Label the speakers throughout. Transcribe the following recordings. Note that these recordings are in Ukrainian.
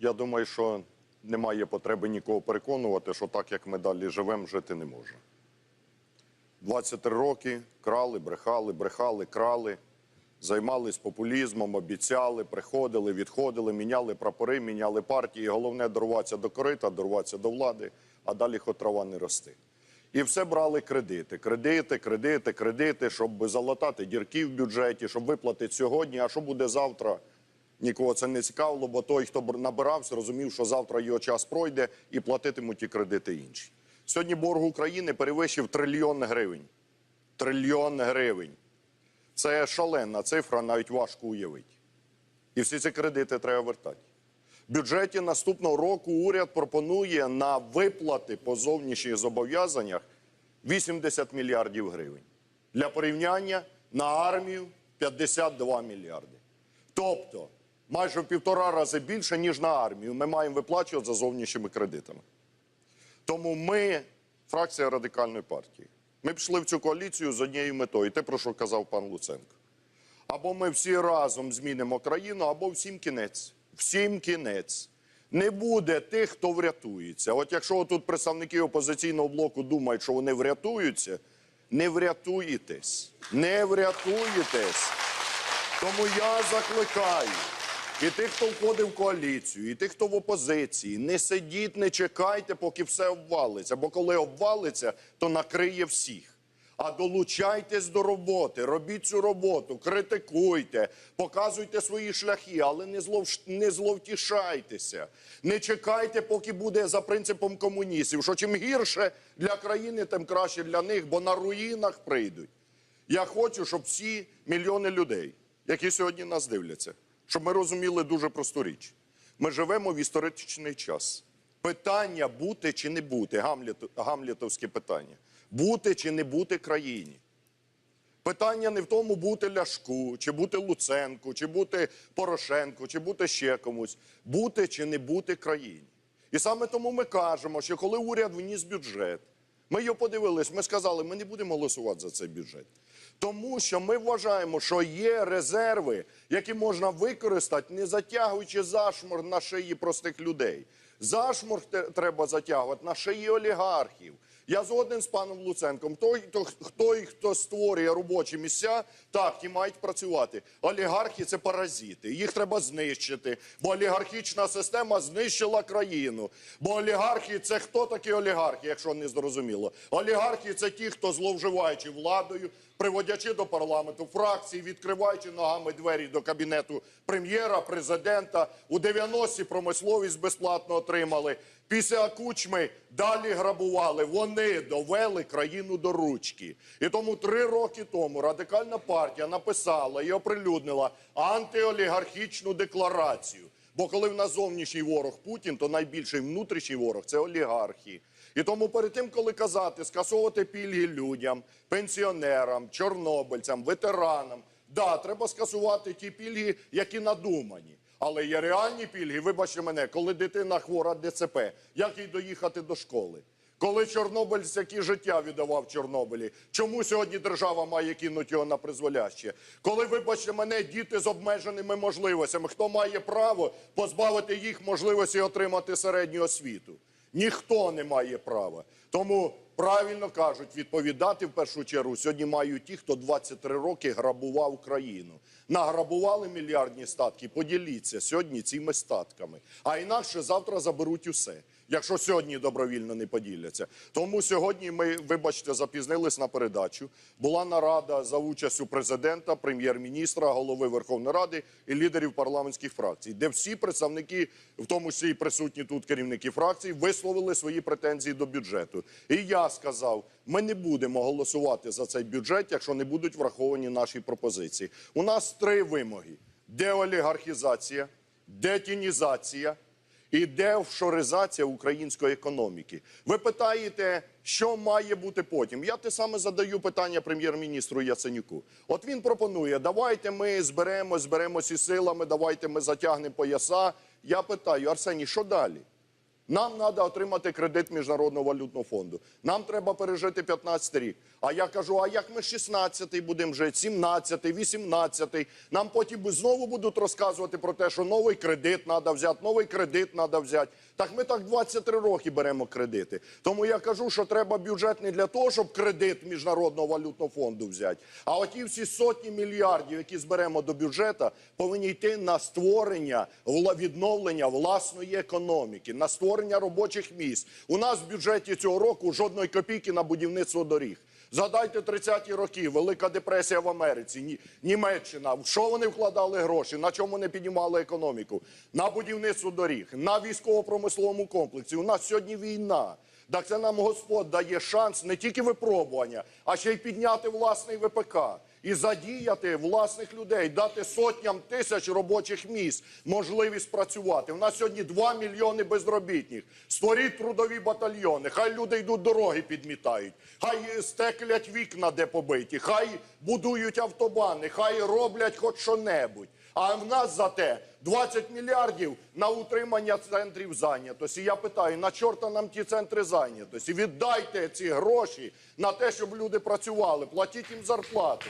Speaker 1: Я думаю, що немає потреби нікого переконувати, що так, як ми далі живемо, жити не може. 23 роки крали, брехали, брехали, крали, займались популізмом, обіцяли, приходили, відходили, міняли прапори, міняли партії. Головне дорватися до корита, дорватися до влади, а далі хоч трава не рости. І все брали кредити, кредити, кредити, кредити, щоб залатати дірки в бюджеті, щоб виплатити сьогодні. А що буде завтра? Нікого це не цікавило, бо той, хто набирався, розумів, що завтра його час пройде і платитимуть ті кредити інші. Сьогодні борг України перевищив трильйон гривень. Трильйон гривень. Це шалена цифра, навіть важко уявити. І всі ці кредити треба вертати. В бюджеті наступного року уряд пропонує на виплати по зовнішніх зобов'язаннях 80 мільярдів гривень. Для порівняння на армію 52 мільярди. Тобто майже в півтора рази більше, ніж на армію, ми маємо виплачувати за зовнішніми кредитами. Тому ми, фракція радикальної партії, ми пішли в цю коаліцію з однією метою, те, про що казав пан Луценко. Або ми всі разом змінимо країну, або всім кінець. Всім кінець. Не буде тих, хто врятується. От якщо тут представники опозиційного блоку думають, що вони врятуються, не врятуєтесь. Не врятуєтесь. Тому я закликаю і тих, хто входив в коаліцію, і тих, хто в опозиції, не сидіть, не чекайте, поки все обвалиться. Бо коли обвалиться, то накриє всіх. А долучайтесь до роботи, робіть цю роботу, критикуйте, показуйте свої шляхи, але не, злов... не зловтішайтеся. Не чекайте, поки буде за принципом комуністів, що чим гірше для країни, тим краще для них, бо на руїнах прийдуть. Я хочу, щоб всі мільйони людей, які сьогодні нас дивляться, щоб ми розуміли дуже просту річ. Ми живемо в історичний час. Питання бути чи не бути, Гамлет, гамлетовське питання. Бути чи не бути країні. Питання не в тому, бути Ляшку, чи бути Луценку, чи бути Порошенку, чи бути ще комусь. Бути чи не бути країні. І саме тому ми кажемо, що коли уряд вніс бюджет, ми його подивились, ми сказали, ми не будемо голосувати за цей бюджет. Тому що ми вважаємо, що є резерви, які можна використати, не затягуючи зашморг на шиї простих людей. Зашморг треба затягувати на шиї олігархів. Я згоден з паном Луценком. Той, хто, хто, хто створює робочі місця, так, ті мають працювати. Олігархи це паразити. Їх треба знищити. Бо олігархічна система знищила країну. Бо олігархи це хто такі олігархи, якщо не зрозуміло. Олігархи це ті, хто зловживаючи владою, приводячи до парламенту фракції, відкриваючи ногами двері до кабінету прем'єра, президента. У 90-ті промисловість безплатно отримали. Після кучми далі грабували. Вони довели країну до ручки. І тому три роки тому радикальна партія написала і оприлюднила антиолігархічну декларацію. Бо коли в нас зовнішній ворог Путін, то найбільший внутрішній ворог це олігархи. І тому перед тим, коли казати, скасовувати пільги людям, пенсіонерам, чорнобильцям, ветеранам, да, треба скасувати ті пільги, які надумані. Але є реальні пільги, вибачте мене, коли дитина хвора ДЦП, як їй доїхати до школи? Коли чорнобильць, які життя віддавав Чорнобилі, чому сьогодні держава має кинути його на призволяще? Коли, вибачте мене, діти з обмеженими можливостями, хто має право позбавити їх можливості отримати середню освіту? Ніхто не має права. Тому правильно кажуть, відповідати в першу чергу сьогодні мають ті, хто 23 роки грабував країну. Награбували мільярдні статки, поділіться сьогодні цими статками. А інакше завтра заберуть усе, якщо сьогодні добровільно не поділяться. Тому сьогодні ми, вибачте, запізнились на передачу. Була нарада за участю президента, прем'єр-міністра, голови Верховної Ради і лідерів парламентських фракцій, де всі представники, в тому числі і присутні тут керівники фракцій, висловили свої претензії до бюджету. І я сказав, ми не будемо голосувати за цей бюджет, якщо не будуть враховані наші пропозиції. У нас три вимоги: деолігархізація, детінізація і деофшоризація української економіки. Ви питаєте, що має бути потім? Я те саме задаю питання прем'єр-міністру Яценюку. От він пропонує: давайте ми зберемо, зберемося силами, давайте ми затягнемо пояса. Я питаю, Арсеній, що далі? Нам треба отримати кредит Міжнародного валютного фонду. Нам треба пережити 15 рік. А я кажу: а як ми 16-й будемо жити, 17-й, 18-й? Нам потім знову будуть розказувати про те, що новий кредит треба взяти, новий кредит треба взяти. Так ми так 23 роки беремо кредити. Тому я кажу, що треба бюджет не для того, щоб кредит Міжнародного валютного фонду взяти. А оті всі сотні мільярдів, які зберемо до бюджету, повинні йти на створення відновлення власної економіки, на створення робочих місць. У нас в бюджеті цього року жодної копійки на будівництво доріг. Згадайте 30-ті роки, Велика депресія в Америці, Ні- Німеччина. В що вони вкладали гроші? На чому вони піднімали економіку? На будівництво доріг, на військово-промисловому комплексі. У нас сьогодні війна. Так це нам Господь дає шанс не тільки випробування, а ще й підняти власний ВПК і задіяти власних людей, дати сотням тисяч робочих місць можливість працювати. У нас сьогодні 2 мільйони безробітних. Створіть трудові батальйони. Хай люди йдуть дороги підмітають, хай стеклять вікна, де побиті, хай будують автобани, хай роблять хоч що-небудь. А в нас зате 20 мільярдів на утримання центрів зайнятості. Я питаю, на чорта нам ті центри зайнятості? Віддайте ці гроші на те, щоб люди працювали, платіть їм зарплати.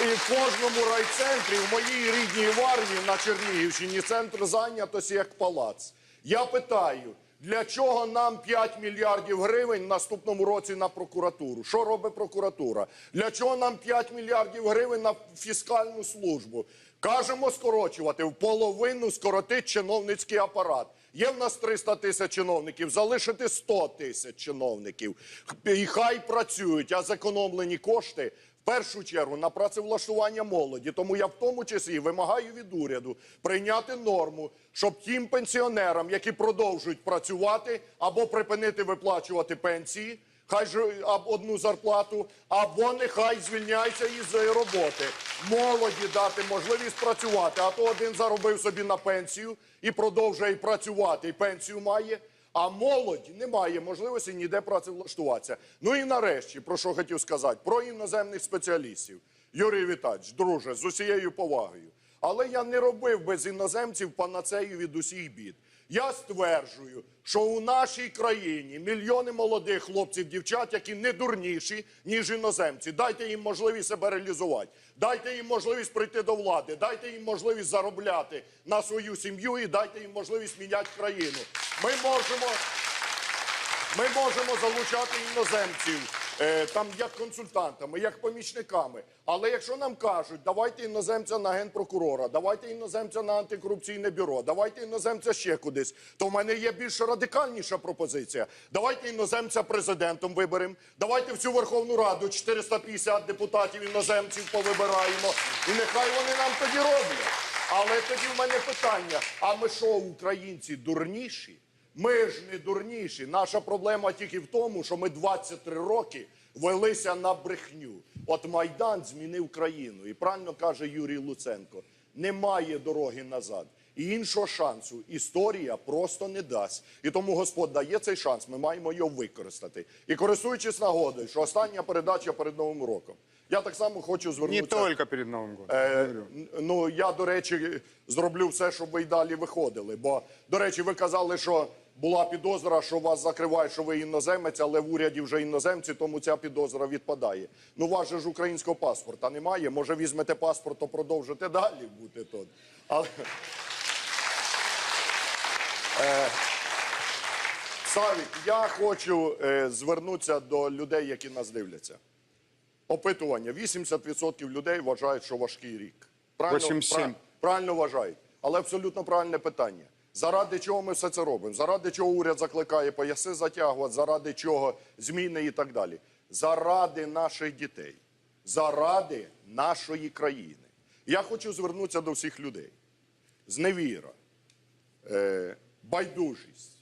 Speaker 1: І в кожному райцентрі, в моїй рідній Варні на Чернігівщині, центр зайнятості як палац. Я питаю, для чого нам 5 мільярдів гривень в наступному році на прокуратуру? Що робить прокуратура? Для чого нам 5 мільярдів гривень на фіскальну службу? Кажемо скорочувати, в половину скоротить чиновницький апарат. Є в нас 300 тисяч чиновників, залишити 100 тисяч чиновників. І хай працюють, а зекономлені кошти першу чергу на працевлаштування молоді. Тому я в тому числі вимагаю від уряду прийняти норму, щоб тим пенсіонерам, які продовжують працювати або припинити виплачувати пенсії, хай же одну зарплату, або нехай звільняйся із роботи. Молоді дати можливість працювати. А то один заробив собі на пенсію і продовжує працювати, і пенсію має. А молодь не має можливості ніде працевлаштуватися. Ну і нарешті, про що хотів сказати, про іноземних спеціалістів. Юрій Віталійович, друже, з усією повагою. Але я не робив без іноземців панацею від усіх бід. Я стверджую, що у нашій країні мільйони молодих хлопців, дівчат, які не дурніші, ніж іноземці. Дайте їм можливість себе реалізувати, дайте їм можливість прийти до влади, дайте їм можливість заробляти на свою сім'ю і дайте їм можливість міняти країну. Ми можемо. Ми можемо залучати іноземців там як консультантами, як помічниками. Але якщо нам кажуть, давайте іноземця на генпрокурора, давайте іноземця на антикорупційне бюро, давайте іноземця ще кудись, то в мене є більш радикальніша пропозиція. Давайте іноземця президентом виберемо, давайте всю Верховну Раду 450 депутатів іноземців повибираємо, і нехай вони нам тоді роблять. Але тоді в мене питання: а ми що, українці, дурніші? Ми ж не дурніші. Наша проблема тільки в тому, що ми 23 роки велися на брехню. От Майдан змінив країну. І правильно каже Юрій Луценко: немає дороги назад. І іншого шансу історія просто не дасть. І тому Господь дає цей шанс. Ми маємо його використати. І користуючись нагодою, що остання передача перед Новим роком. Я так само хочу
Speaker 2: Не
Speaker 1: звернутися.
Speaker 2: только перед Новым годом.
Speaker 1: Е, ну я до речі зроблю все, щоб ви й далі виходили. Бо до речі, ви казали, що була підозра, що вас закривають, що ви іноземець, але в уряді вже іноземці, тому ця підозра відпадає. Ну, у вас же ж українського паспорта немає. Може, візьмете паспорт, то продовжите далі бути тут. Але Е, Савік, я хочу е, звернутися до людей, які нас дивляться. Опитування: 80% людей вважають, що важкий рік. Правильно,
Speaker 2: 87.
Speaker 1: Пра- правильно вважають. Але абсолютно правильне питання. Заради чого ми все це робимо? Заради чого уряд закликає пояси затягувати, заради чого зміни і так далі. Заради наших дітей, заради нашої країни. Я хочу звернутися до всіх людей. Зневіра, е, байдужість,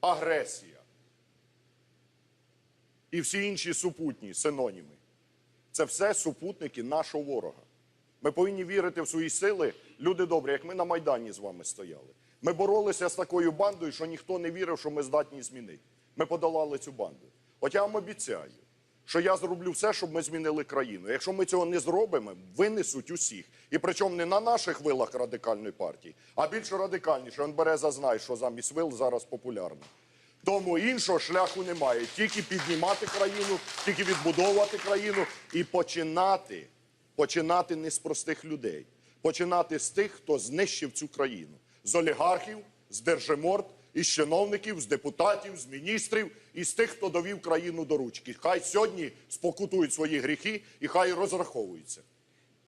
Speaker 1: агресія і всі інші супутні синоніми. Це все супутники нашого ворога. Ми повинні вірити в свої сили. Люди добрі, як ми на Майдані з вами стояли. Ми боролися з такою бандою, що ніхто не вірив, що ми здатні змінити. Ми подолали цю банду. От я вам обіцяю, що я зроблю все, щоб ми змінили країну. Якщо ми цього не зробимо, винесуть усіх. І причому не на наших вилах радикальної партії, а більш радикальніше. Он Береза знає, що замість вил зараз популярно. Тому іншого шляху немає. Тільки піднімати країну, тільки відбудовувати країну і починати, починати не з простих людей, починати з тих, хто знищив цю країну, з олігархів, з держиморд, із чиновників, з депутатів, з міністрів і з тих, хто довів країну до ручки. Хай сьогодні спокутують свої гріхи і хай розраховуються.